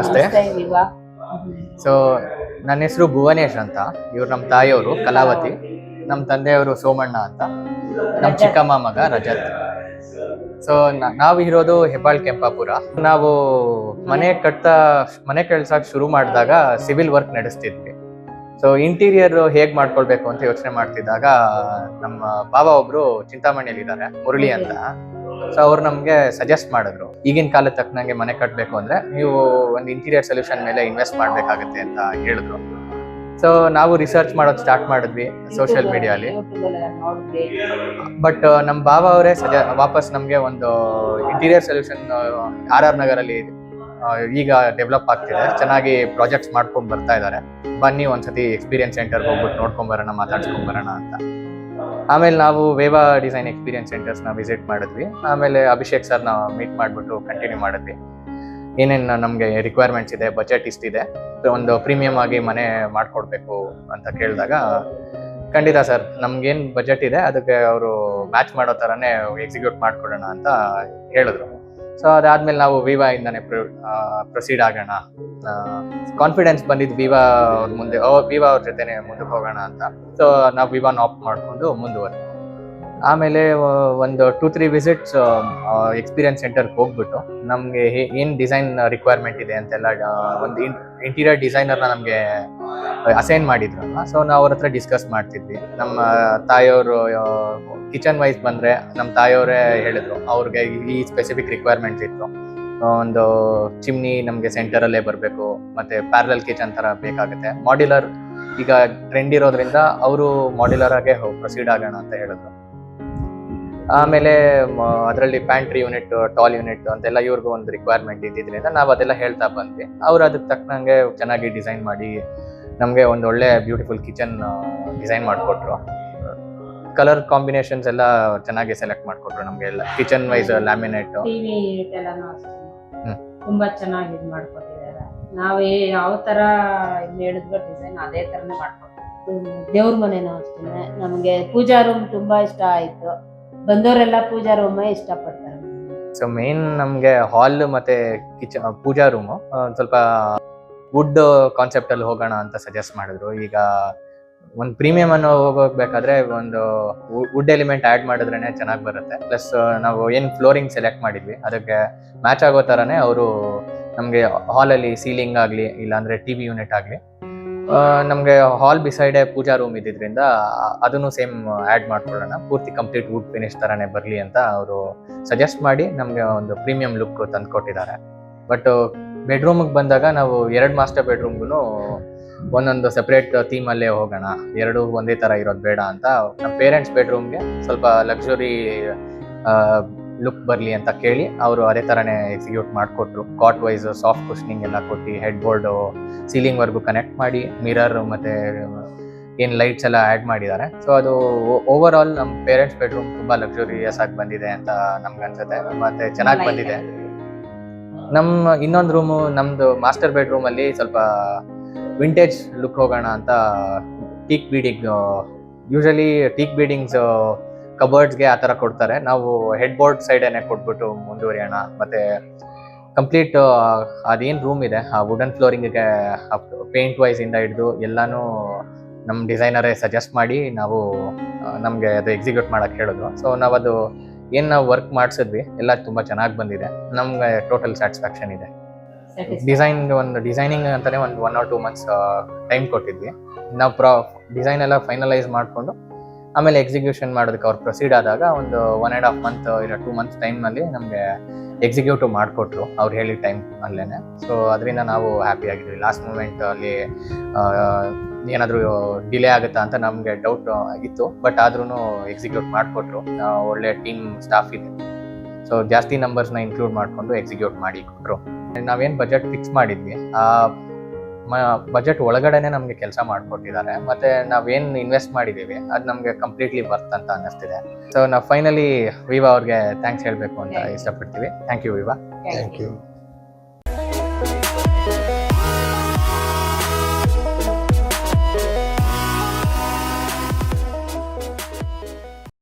ನಮಸ್ತೆ. ಸೊ ನನ್ನ ಹೆಸರು ಭುವನೇಶ್ ಅಂತ. ಇವ್ರು ನಮ್ಮ ತಾಯಿಯವರು ಕಲಾವತಿ. ನಮ್ಮ ತಂದೆಯವರು ಸೋಮಣ್ಣ ಅಂತ. ನಮ್ಮ ಚಿಕ್ಕಮ್ಮ ಮಗ ರಜತ್. ಸೊ ನಾವು ಇರೋದು ಹೆಬ್ಬಾಳ್ ಕೆಂಪಾಪುರ. ನಾವು ಮನೆ ಕಟ್ತಾ ಮನೆ ಕೆಲ್ಸಕ್ಕೆ ಶುರು ಮಾಡಿದಾಗ ಸಿವಿಲ್ ವರ್ಕ್ ನಡೆಸ್ತಿದ್ವಿ. ಸೊ ಇಂಟೀರಿಯರ್ ಹೇಗೆ ಮಾಡ್ಕೊಳ್ಬೇಕು ಅಂತ ಯೋಚನೆ ಮಾಡ್ತಿದ್ದಾಗ ನಮ್ಮ ಬಾಬಾ ಒಬ್ರು ಚಿಂತಾಮಣಿಯಲ್ಲಿದ್ದಾರೆ ಮುರಳಿ ಅಂತ. ಸೊ ಅವ್ರು ನಮಗೆ ಸಜೆಸ್ಟ್ ಮಾಡಿದ್ರು. ಈಗಿನ ಕಾಲದ ತಕ್ಕನಂಗೆ ಮನೆ ಕಟ್ಟಬೇಕು ಅಂದರೆ ನೀವು ಒಂದು ಇಂಟೀರಿಯರ್ ಸೊಲ್ಯೂಷನ್ ಮೇಲೆ ಇನ್ವೆಸ್ಟ್ ಮಾಡಬೇಕಾಗುತ್ತೆ ಅಂತ ಹೇಳಿದ್ರು. ಸೊ ನಾವು ರಿಸರ್ಚ್ ಮಾಡೋದು ಸ್ಟಾರ್ಟ್ ಮಾಡಿದ್ವಿ ಸೋಷಿಯಲ್ ಮೀಡಿಯಾಲಿ ಬಟ್ ನಮ್ಮ ಬಾಬಾ ಅವರೇ ಸಜ ವಾಪಸ್ ನಮಗೆ ಒಂದು ಇಂಟೀರಿಯರ್ ಸೊಲ್ಯೂಷನ್ ಆರ್ ಆರ್ ನಗರಲ್ಲಿ ಈಗ ಡೆವಲಪ್ ಆಗ್ತಿದೆ. ಚೆನ್ನಾಗಿ ಪ್ರಾಜೆಕ್ಟ್ಸ್ ಮಾಡ್ಕೊಂಡು ಬರ್ತಾ ಇದ್ದಾರೆ ಬನ್ನಿ ಒಂದ್ಸತಿ ಎಕ್ಸ್ಪೀರಿಯನ್ಸ್ ಸೆಂಟರ್ಗೆ ಹೋಗ್ಬಿಟ್ಟು ನೋಡ್ಕೊಂಡ್ ಬರೋಣ ಮಾತಾಡ್ಸ್ಕೊಂಡ್ ಬರೋಣ ಅಂತ. ಆಮೇಲೆ ನಾವು ವೇವಾ ಡಿಸೈನ್ ಎಕ್ಸ್ಪೀರಿಯನ್ಸ್ ಸೆಂಟರ್ಸ್ನ ವಿಸಿಟ್ ಮಾಡಿದ್ವಿ. ಆಮೇಲೆ ಅಭಿಷೇಕ್ ಸರ್ನ ಮೀಟ್ ಮಾಡಿಬಿಟ್ಟು ಕಂಟಿನ್ಯೂ ಮಾಡಿದ್ವಿ. ಏನೇನು ನಮಗೆ ರಿಕ್ವೈರ್ಮೆಂಟ್ಸ್ ಇದೆ ಬಜೆಟ್ ಇಷ್ಟಿದೆ ಒಂದು ಪ್ರೀಮಿಯಂ ಆಗಿ ಮನೆ ಮಾಡಿಕೊಡ್ಬೇಕು ಅಂತ ಕೇಳಿದಾಗ, ಖಂಡಿತ ಸರ್, ನಮ್ಗೇನು ಬಜೆಟ್ ಇದೆ, ಅದಕ್ಕೆ ಅವರು ಮ್ಯಾಚ್ ಮಾಡೋ ಥರನೇ ಎಕ್ಸಿಕ್ಯೂಟ್ ಮಾಡಿಕೊಡೋಣ ಅಂತ ಹೇಳಿದ್ರು. ಸೊ ಅದಾದ್ಮೇಲೆ ನಾವು ವಿವಾ ಇಂದಾನೆ ಪ್ರೊಸೀಡ್ ಆಗೋಣ. ಕಾನ್ಫಿಡೆನ್ಸ್ ಬಂದಿದ್ದು ವಿವಾ ಅವ್ರ ಮುಂದೆ ವಿವಾ ಅವ್ರ ಜೊತೆನೆ ಮುಂದಕ್ಕೆ ಹೋಗೋಣ ಅಂತ. ಸೊ ನಾವು ವಿವಾನ ಆಪ್ ಮಾಡಿಕೊಂಡು ಮುಂದುವರೆ ಆಮೇಲೆ ಒಂದು ಟೂ ತ್ರೀ ವಿಸಿಟ್ಸ್ ಎಕ್ಸ್ಪೀರಿಯನ್ಸ್ ಸೆಂಟರ್ಗೆ ಹೋಗ್ಬಿಟ್ಟು ನಮಗೆ ಏನು ಡಿಸೈನ್ ರಿಕ್ವೈರ್ಮೆಂಟ್ ಇದೆ ಅಂತೆಲ್ಲ ಒಂದು ಇಂಟೀರಿಯರ್ ಡಿಸೈನರ್ನ ನಮಗೆ ಅಸೈನ್ ಮಾಡಿದ್ರು ಸೊ ನಾವು ಅವ್ರ ಹತ್ರ ಡಿಸ್ಕಸ್ ಮಾಡ್ತಿದ್ವಿ. ನಮ್ಮ ತಾಯಿಯವರು ಕಿಚನ್ ವೈಸ್ ಬಂದರೆ ನಮ್ಮ ತಾಯಿಯವರೇ ಹೇಳಿದ್ರು, ಅವ್ರಿಗೆ ಈ ಸ್ಪೆಸಿಫಿಕ್ ರಿಕ್ವೈರ್ಮೆಂಟ್ಸ್ ಇತ್ತು. ಒಂದು ಚಿಮ್ನಿ ನಮಗೆ ಸೆಂಟರಲ್ಲೇ ಬರಬೇಕು, ಮತ್ತೆ ಪ್ಯಾರಲಲ್ ಕಿಚನ್ ಥರ ಬೇಕಾಗುತ್ತೆ. ಮಾಡ್ಯುಲರ್ ಈಗ ಟ್ರೆಂಡ್ ಇರೋದ್ರಿಂದ ಅವರು ಮಾಡ್ಯುಲರ್ ಆಗೇ ಪ್ರೊಸೀಡ್ ಆಗೋಣ ಅಂತ ಹೇಳಿದ್ರು. ಆಮೇಲೆ ಅದರಲ್ಲಿ ಪ್ಯಾಂಟ್ರಿ ಯೂನಿಟ್ ಟಾಲ್ ಯೂನಿಟ್ ಅಂತೆಲ್ಲ ಇವ್ರಿಗೂ ಒಂದು ರಿಕ್ವೈರ್ಮೆಂಟ್ ಇದ್ದಿದ್ರಿಂದ ನಾವು ಅದೆಲ್ಲ ಹೇಳ್ತಾ ಬಂದ್ವಿ. ಅವ್ರು ಅದಕ್ಕೆ ತಕ್ಕನಂಗೆ ಚೆನ್ನಾಗಿ ಡಿಸೈನ್ ಮಾಡಿ ನಮಗೆ ಒಂದು ಒಳ್ಳೆ ಬ್ಯೂಟಿಫುಲ್ ಕಿಚನ್ ಡಿಸೈನ್ ಮಾಡಿಕೊಟ್ರು. ಕಲರ್ ಕಾಂಬಿನೇಷನ್ಸ್ ಎಲ್ಲ ಚೆನ್ನಾಗಿ ಸೆಲೆಕ್ಟ್ ಮಾಡಿಕೊಟ್ರು ನಮಗೆ ಎಲ್ಲ. ಕಿಚನ್ ವೈಸ್ ಲ್ಯಾಮಿನೇಟ್ ತುಂಬಾ ಚೆನ್ನಾಗಿ ಇದು ಮಾಡ್ಕೊಟ್ಟಿದ್ದಾರೆ. ನಾವೇ ಯಾವ ತರ ಹೇಳಿದ್ರು ಹೇಳಿದ್ವಿ ಡಿಸೈನ್ ಅದೇ ತರನೇ ಮಾಡ್ಕೊಟ್ಟಿದ್ವಿ ದೇವ್ರ ಮನೆನೂ ಅಷ್ಟೇ ನಮಗೆ ಪೂಜಾ ರೂಮ್ ತುಂಬಾ ಇಷ್ಟ ಆಯ್ತು. ಬಂದವರೆಲ್ಲ ಪೂಜಾ ರೂಮ್ ಇಷ್ಟಪಡ್ತಾರೆ. ಸೊ ಮೇನ್ ನಮಗೆ ಹಾಲ್ ಮತ್ತೆ ಕಿಚನ್ ಪೂಜಾ ರೂಮು ಸ್ವಲ್ಪ ವುಡ್ ಕಾನ್ಸೆಪ್ಟ್ ಅಲ್ಲಿ ಹೋಗೋಣ ಅಂತ ಸಜೆಸ್ಟ್ ಮಾಡಿದ್ರು. ಈಗ ಒಂದು ಪ್ರೀಮಿಯಂ ಅನ್ನು ಹೋಗಬೇಕಾದ್ರೆ ಒಂದು ವುಡ್ ಎಲಿಮೆಂಟ್ ಆಡ್ ಮಾಡಿದ್ರೇನೆ ಚೆನ್ನಾಗಿ ಬರುತ್ತೆ. ಪ್ಲಸ್ ನಾವು ಏನು ಫ್ಲೋರಿಂಗ್ ಸೆಲೆಕ್ಟ್ ಮಾಡಿದ್ವಿ, ಅದಕ್ಕೆ ಮ್ಯಾಚ್ ಆಗೋ ಥರನೇ ಅವರು ನಮಗೆ ಹಾಲಲ್ಲಿ ಸೀಲಿಂಗ್ ಆಗಲಿ, ಇಲ್ಲಾಂದ್ರೆ ಟಿ ವಿ ಯೂನಿಟ್ ಆಗಲಿ ನಮಗೆ ಹಾಲ್ ಬಿಸೈಡೆ ಪೂಜಾ ರೂಮ್ ಇದ್ದಿದ್ರಿಂದ ಅದನ್ನು ಸೇಮ್ ಆ್ಯಡ್ ಮಾಡ್ಕೊಳ್ಳೋಣ. ಪೂರ್ತಿ ಕಂಪ್ಲೀಟ್ ವುಡ್ ಫಿನಿಶ್ ಥರನೇ ಬರಲಿ ಅಂತ ಅವರು ಸಜೆಸ್ಟ್ ಮಾಡಿ ನಮಗೆ ಒಂದು ಪ್ರೀಮಿಯಂ ಲುಕ್ ತಂದ್ಕೊಟ್ಟಿದ್ದಾರೆ ಬಟ್ ಬೆಡ್ರೂಮಿಗೆ ಬಂದಾಗ ನಾವು ಎರಡು ಮಾಸ್ಟರ್ ಬೆಡ್ರೂಮ್ಗೂ ಒಂದೊಂದು ಸಪ್ರೇಟ್ ಥೀಮಲ್ಲೇ ಹೋಗೋಣ. ಎರಡು ಒಂದೇ ಥರ ಇರೋದು ಬೇಡ ಅಂತ. ನಮ್ಮ ಪೇರೆಂಟ್ಸ್ ಬೆಡ್ರೂಮ್ಗೆ ಸ್ವಲ್ಪ ಲಕ್ಸುರಿ ಲುಕ್ ಬರಲಿ ಅಂತ ಕೇಳಿ ಅವರು ಅದೇ ಥರನೇ ಎಕ್ಸಿಕ್ಯೂಟ್ ಮಾಡಿಕೊಟ್ರು. ಕಾಟ್ ವೈಸ್ ಸಾಫ್ಟ್ ಕುಷನಿಂಗ್ ಎಲ್ಲ ಕೊಟ್ಟು ಹೆಡ್ ಬೋರ್ಡು ಸೀಲಿಂಗ್ವರೆಗೂ ಕನೆಕ್ಟ್ ಮಾಡಿ ಮಿರರ್ ಮತ್ತು ಏನು ಲೈಟ್ಸ್ ಎಲ್ಲ ಆ್ಯಡ್ ಮಾಡಿದ್ದಾರೆ. ಸೊ ಅದು ಓವರ್ ಆಲ್ ನಮ್ಮ ಪೇರೆಂಟ್ಸ್ ಬೆಡ್ರೂಮ್ ತುಂಬ ಲಕ್ಸುರಿಯಸ್ ಆಗಿ ಬಂದಿದೆ ಅಂತ ನಮ್ಗೆ ಅನ್ಸುತ್ತೆ. ಮತ್ತೆ ಚೆನ್ನಾಗಿ ಬಂದಿದೆ. ನಮ್ಮ ಇನ್ನೊಂದು ರೂಮು ನಮ್ಮದು ಮಾಸ್ಟರ್ ಬೆಡ್ರೂಮಲ್ಲಿ ಸ್ವಲ್ಪ ವಿಂಟೇಜ್ ಲುಕ್ ಹೋಗೋಣ ಅಂತ teak beading usually teak beadings ಕಬರ್ಡ್ಸ್ಗೆ ಆ ಥರ ಕೊಡ್ತಾರೆ. ನಾವು ಹೆಡ್ ಬೋರ್ಡ್ ಸೈಡೇನೆ ಕೊಟ್ಬಿಟ್ಟು ಮುಂದುವರಿಯೋಣ. ಮತ್ತೆ ಕಂಪ್ಲೀಟ್ ಅದೇನು ರೂಮ್ ಇದೆ ಆ ವುಡನ್ ಫ್ಲೋರಿಂಗ್ಗೆ ಪೇಂಟ್ ವೈಸ್ ಇಂದ ಹಿಡಿದು ಎಲ್ಲಾನು ನಮ್ಮ ಡಿಸೈನರೇ ಸಜೆಸ್ಟ್ ಮಾಡಿ ನಾವು ನಮಗೆ ಅದು ಎಕ್ಸಿಕ್ಯೂಟ್ ಮಾಡಕ್ಕೆ ಹೇಳಿದ್ರು. ಸೊ ನಾವು ಅದು ಏನು ನಾವು ವರ್ಕ್ ಮಾಡಿಸಿದ್ವಿ ಎಲ್ಲ ತುಂಬ ಚೆನ್ನಾಗಿ ಬಂದಿದೆ. ನಮ್ಗೆ ಟೋಟಲ್ ಸ್ಯಾಟಿಸ್ಫ್ಯಾಕ್ಷನ್ ಇದೆ. ಡಿಸೈನ್ ಒಂದು ಡಿಸೈನಿಂಗ್ ಅಂತಾನೆ ಒಂದು one or two months time ಕೊಟ್ಟಿದ್ವಿ. ನಾವು ಪ್ರಾ ಡಿಸೈನ್ ಎಲ್ಲ ಫೈನಲೈಸ್ ಮಾಡಿಕೊಂಡು ಆಮೇಲೆ ಎಕ್ಸಿಕ್ಯೂಷನ್ ಮಾಡೋದಕ್ಕೆ ಅವ್ರು ಪ್ರೊಸೀಡ್ ಆದಾಗ ಒಂದು ಒನ್ ಆ್ಯಂಡ್ ಹಾಫ್ ಮಂತ್ ಇಲ್ಲ ಟೂ ಮಂತ್ಸ್ ಟೈಮ್ನಲ್ಲಿ ನಮಗೆ ಎಕ್ಸಿಕ್ಯೂಟಿವ್ ಮಾಡಿಕೊಟ್ರು. ಅವ್ರು ಹೇಳಿದ ಟೈಮ್ ಅಲ್ಲೇ ಸೊ ಅದರಿಂದ ನಾವು ಹ್ಯಾಪಿ ಆಗಿದ್ವಿ. ಲಾಸ್ಟ್ ಮೂಮೆಂಟ್ ಅಲ್ಲಿ ಏನಾದರೂ ಡಿಲೇ ಆಗುತ್ತಾ ಅಂತ ನಮಗೆ ಡೌಟ್ ಇತ್ತು ಬಟ್ ಆದ್ರೂ ಎಕ್ಸಿಕ್ಯೂಟ್ ಮಾಡಿಕೊಟ್ರು. ಒಳ್ಳೆ ಟೀಮ್ ಸ್ಟಾಫ್ ಇದೆ. ಸೊ ಜಾಸ್ತಿ ನಂಬರ್ಸ್ನ ಇನ್ಕ್ಲೂಡ್ ಮಾಡಿಕೊಂಡು ಎಕ್ಸಿಕ್ಯೂಟ್ ಮಾಡಿ ಕೊಟ್ಟರು ನಾವೇನು ಬಜೆಟ್ ಫಿಕ್ಸ್ ಮಾಡಿದ್ವಿ. ಆ ಬಜೆಟ್ ಒಳಗಡೆನೆ ನಮಗೆ ಕೆಲಸ ಮಾಡಿಕೊಟ್ಟಿದ್ದಾರೆ ಮತ್ತೆ ನಾವೇನು ಇನ್ವೆಸ್ಟ್ ಮಾಡಿದ್ದೀವಿ ಅದು ನಮಗೆ ಕಂಪ್ಲೀಟ್ಲಿ ಬರ್ತ್ ಅಂತ ಅನ್ನಿಸ್ತಿದೆ. ಸೊ ನಾವು ಫೈನಲಿ ವಿವಾ ಅವ್ರಿಗೆ ಥ್ಯಾಂಕ್ಸ್ ಹೇಳಬೇಕು ಅಂತ ಇಷ್ಟಪಡ್ತೀವಿ. Thank you Viva. Thank you